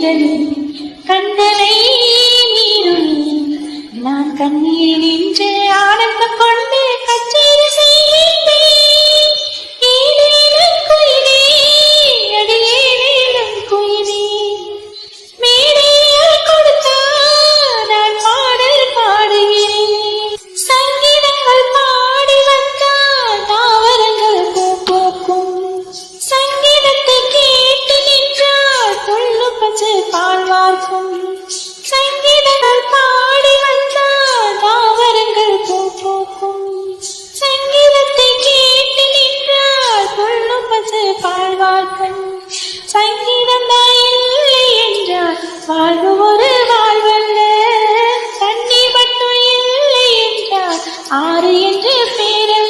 ಇರಲಿ வாழ்வன் சங்கீதம் தான் இல்லை என்றால் வாழ்வு ஒரு வாழ்வல்ல. தண்ணீர் மட்டும் ஆறு என்று பேரல்ல